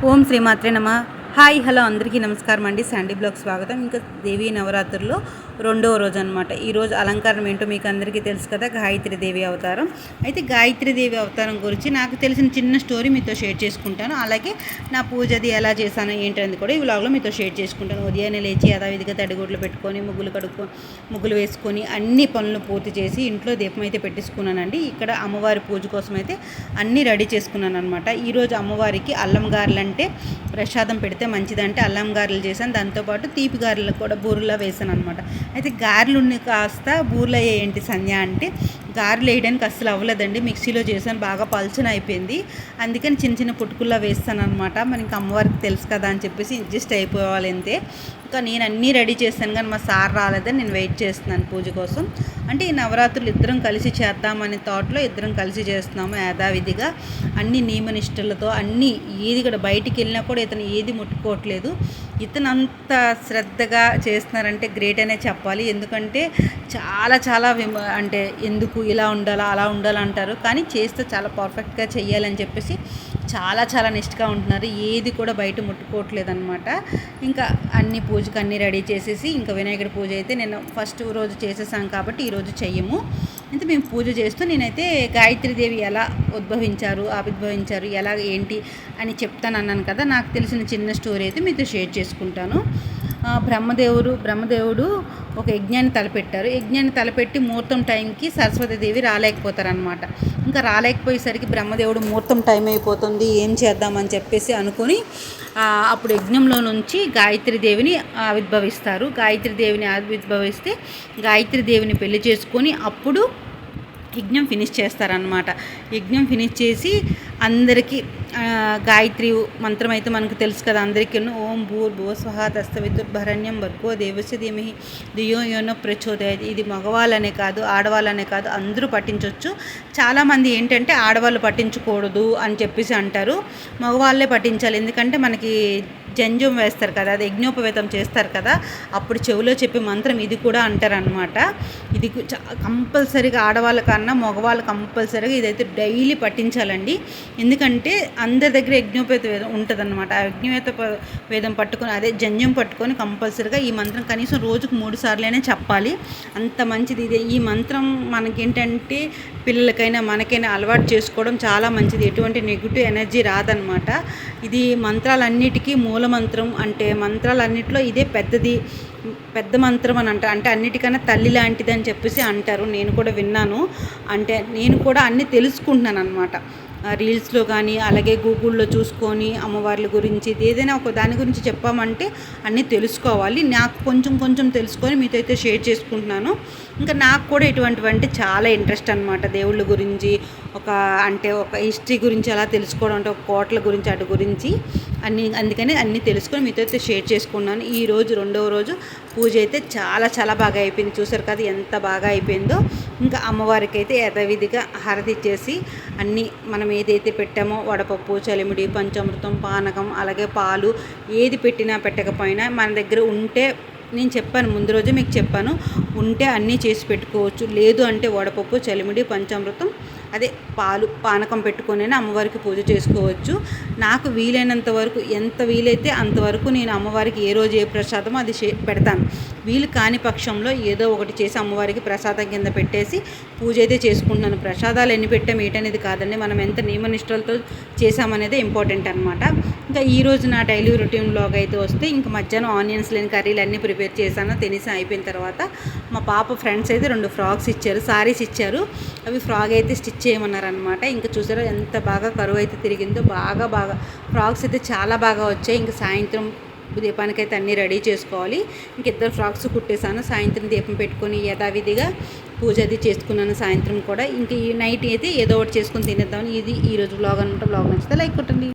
ஓம் ஸ்ரீ மாத்திரை நம்ம hi hello అందరికీ నమస్కారం అండి. శాండీ బ్లాగ్ స్వాగతం. ఇంకా దేవి నవరాత్రుల్లో రెండవ రోజు అనమాట ఈరోజు అలంకారం ఏంటో మీకు అందరికీ తెలుసు కదా గాయత్రి దేవి అవతారం. అయితే గాయత్రి దేవి అవతారం గురించి నాకు తెలిసిన చిన్న స్టోరీ మీతో షేర్ చేసుకుంటాను. అలాగే నా పూజది ఎలా చేశాను ఏంటనేది కూడా ఈ వ్లాగ్లో మీతో షేర్ చేసుకుంటాను. ఉదయాన్నే లేచి యథావిధిగా తడిగుడ్లు పెట్టుకొని ముగ్గులు కడుక్కో ముగ్గులు వేసుకొని అన్ని పనులు పూర్తి చేసి ఇంట్లో దీపం అయితే పెట్టేసుకున్నానండి. ఇక్కడ అమ్మవారి పూజ కోసం అయితే అన్నీ రెడీ చేసుకున్నాను అనమాట ఈరోజు అమ్మవారికి అల్లం గారెలు అంటే ప్రసాదం పెడితే మంచిదంటే అల్లం గారెలు చేశాను. దాంతోపాటు తీపి గారెలు కూడా బూరెలో వేసాను అనమాట అయితే గారెలు ఉన్నాయి కాస్త బూరెలో ఏంటి సంధ్య అంటే గారెలు వేయడానికి అస్సలు అవ్వలేదండి. మిక్సీలో చేసాను బాగా పల్చన అయిపోయింది. అందుకని చిన్న చిన్న పుట్టుకుల్లా వేస్తాను అనమాట మనకి అమ్మవారికి తెలుసు కదా అని చెప్పేసి అడ్జస్ట్ అయిపోవాలి అంతే. ఇంకా నేను అన్నీ రెడీ చేస్తాను కానీ మా సార్ రాలేదని నేను వెయిట్ చేస్తున్నాను పూజ కోసం. అంటే ఈ నవరాత్రులు ఇద్దరం కలిసి చేద్దామనే థాట్లో ఇద్దరం కలిసి చేస్తున్నాము యథావిధిగా. అన్ని నియమనిష్టలతో అన్నీ ఏది కూడా బయటికి వెళ్ళినా కూడా ఇతను ఏది ముట్టుకోవట్లేదు. ఇతను అంత శ్రద్ధగా చేస్తున్నారంటే గ్రేట్ అనే చెప్పాలి. ఎందుకంటే చాలా చాలా విమ అంటే ఎందుకు ఇలా ఉండాలా అలా ఉండాలా అంటారు. కానీ చేస్తే చాలా పర్ఫెక్ట్గా చెయ్యాలని చెప్పేసి చాలా చాలా నిష్ఠగా ఉంటున్నారు. ఏది కూడా బయట ముట్టుకోవట్లేదు అనమాట ఇంకా అన్ని పూజకు అన్నీ రెడీ చేసేసి ఇంకా వినాయకుడి పూజ అయితే నేను ఫస్ట్ రోజు చేసేసాం కాబట్టి ఈరోజు చెయ్యము. అయితే మేము పూజ చేస్తూ నేనైతే గాయత్రీదేవి ఎలా ఉద్భవించారు ఆవిర్భవించారు ఎలా ఏంటి అని చెప్తాను అన్నాను కదా నాకు తెలిసిన చిన్న స్టోరీ అయితే మీతో షేర్ చేసుకుంటాను. బ్రహ్మదేవుడు బ్రహ్మదేవుడు ఒక యజ్ఞాన్ని తలపెట్టారు. యజ్ఞాన్ని తలపెట్టి ముహూర్తం టైంకి సరస్వతీదేవి రాలేకపోతారనమాట ఇంకా రాలేకపోయేసరికి బ్రహ్మదేవుడు ముహూర్తం టైం అయిపోతుంది ఏం చేద్దామని చెప్పేసి అనుకుని అప్పుడు యజ్ఞంలో నుంచి గాయత్రి దేవిని ఆవిర్భవిస్తారు. గాయత్రి దేవిని ఆవిర్భవిస్తే గాయత్రి దేవిని పెళ్ళి చేసుకొని అప్పుడు యజ్ఞం ఫినిష్ చేస్తారనమాట యజ్ఞం ఫినిష్ చేసి అందరికీ గాయత్రి మంత్రం అయితే మనకు తెలుసు కదా అందరికీ ఓం భూర్ భూ స్వహ తస్తవితుర్భరణ్యం భర్గో దేవస్య ధీమహి దియో యోనో ప్రచోదయ ఇది మగవాళ్ళనే కాదు ఆడవాళ్ళనే కాదు అందరూ పట్టించవచ్చు చాలామంది ఏంటంటే ఆడవాళ్ళు పట్టించకూడదు అని చెప్పేసి అంటారు. మగవాళ్ళే పట్టించాలి ఎందుకంటే మనకి జంజం వేస్తారు కదా అది యజ్ఞోపవేతం చేస్తారు కదా అప్పుడు చెవిలో చెప్పే మంత్రం ఇది కూడా అంటారనమాట ఇది కంపల్సరీగా ఆడవాళ్ళ కన్నా మగవాళ్ళు కంపల్సరీగా ఇదైతే డైలీ పట్టించాలండి ఎందుకంటే అందరి దగ్గర యజ్ఞోపేత వేదం ఉంటుందన్నమాట. ఆ యజ్ఞోపేత వేదం పట్టుకొని అదే జంజం పట్టుకొని కంపల్సరీగా ఈ మంత్రం కనీసం రోజుకు మూడు సార్లైనా చెప్పాలి. అంత మంచిది ఇది. ఈ మంత్రం మనకేంటంటే పిల్లలకైనా మనకైనా అలవాటు చేసుకోవడం చాలా మంచిది. ఎటువంటి నెగిటివ్ ఎనర్జీ రాదనమాట ఇది మంత్రాలన్నిటికీ మూల మంత్రం అంటే మంత్రాలన్నింటిలో ఇదే పెద్దది. పెద్ద మంత్రం అని అంట అంటే అన్నిటికన్నా తల్లి లాంటిది అని చెప్పేసి అంటారు. నేను కూడా విన్నాను. అంటే నేను కూడా అన్నీ తెలుసుకుంటున్నాను అనమాట రీల్స్లో కానీ అలాగే గూగుల్లో చూసుకొని అమ్మవార్ల గురించి ఏదైనా ఒక దాని గురించి చెప్పామంటే అన్నీ తెలుసుకోవాలి. నాకు కొంచెం కొంచెం తెలుసుకొని మీతో అయితే షేర్ చేసుకుంటున్నాను. ఇంకా నాకు కూడా ఇటువంటివి అంటే చాలా ఇంట్రెస్ట్ అనమాట దేవుళ్ళ గురించి ఒక అంటే ఒక హిస్టరీ గురించి అలా తెలుసుకోవడం అంటే ఒక కోట్ల గురించి అటు గురించి అన్ని అందుకని అన్నీ తెలుసుకొని మీతో అయితే షేర్ చేసుకున్నాను. ఈ రోజు రెండవ రోజు పూజ అయితే చాలా చాలా బాగా అయిపోయింది. చూసారు కదా ఎంత బాగా అయిపోయిందో. ఇంకా అమ్మవారికి అయితే యథావిధిగా హారతి ఇచ్చేసి అన్నీ మనం ఏదైతే పెట్టామో వడపప్పు చలిమిడి పంచామృతం పానకం అలాగే పాలు ఏది పెట్టినా పెట్టకపోయినా మన దగ్గర ఉంటే నేను చెప్పాను ముందు రోజే మీకు చెప్పాను ఉంటే అన్నీ చేసి పెట్టుకోవచ్చు. లేదు అంటే వడపప్పు చలిమిడి పంచామృతం అదే పాలు పానకం పెట్టుకొనైనా అమ్మవారికి పూజ చేసుకోవచ్చు. నాకు వీలైనంత వరకు ఎంత వీలైతే అంతవరకు నేను అమ్మవారికి ఏ రోజు ఏ ప్రసాదమో అది పెడతాను. వీలు కాని పక్షంలో ఏదో ఒకటి చేసి అమ్మవారికి ప్రసాదం కింద పెట్టేసి పూజ అయితే చేసుకుంటున్నాను. ప్రసాదాలు ఎన్ని పెట్టాం ఏంటనేది కాదండి. మనం ఎంత నియమనిష్టలతో చేసామనేది ఇంపార్టెంట్ అనమాట ఇంకా ఈరోజు నా డైలీ రొటీన్లోకి అయితే వస్తే ఇంకా మధ్యాహ్నం ఆనియన్స్ లేని కర్రీలు అన్నీ ప్రిపేర్ చేశాను తినేసి అయిపోయిన తర్వాత మా పాప ఫ్రెండ్స్ అయితే రెండు ఫ్రాక్స్ ఇచ్చారు సారీస్ ఇచ్చారు. అవి ఫ్రాక్ అయితే స్టిచ్ చేయమన్నారనమాట ఇంకా చూసారా ఎంత బాగా కరువు అయితే తిరిగిందో బాగా బాగా ఫ్రాక్స్ అయితే చాలా బాగా వచ్చాయి. ఇంకా సాయంత్రం దీపానికి అయితే అన్నీ రెడీ చేసుకోవాలి. ఇంక ఇద్దరు ఫ్రాక్స్ కుట్టేశాను. సాయంత్రం దీపం పెట్టుకొని యథావిధిగా పూజ అది చేసుకున్నాను సాయంత్రం కూడా. ఇంక ఈ నైట్ అయితే ఏదో ఒకటి చేసుకొని తినేద్దామని ఇది ఈరోజు బ్లాగ్ అనమాట బ్లాగ్ నచ్చితే లైక్ కొట్టండి.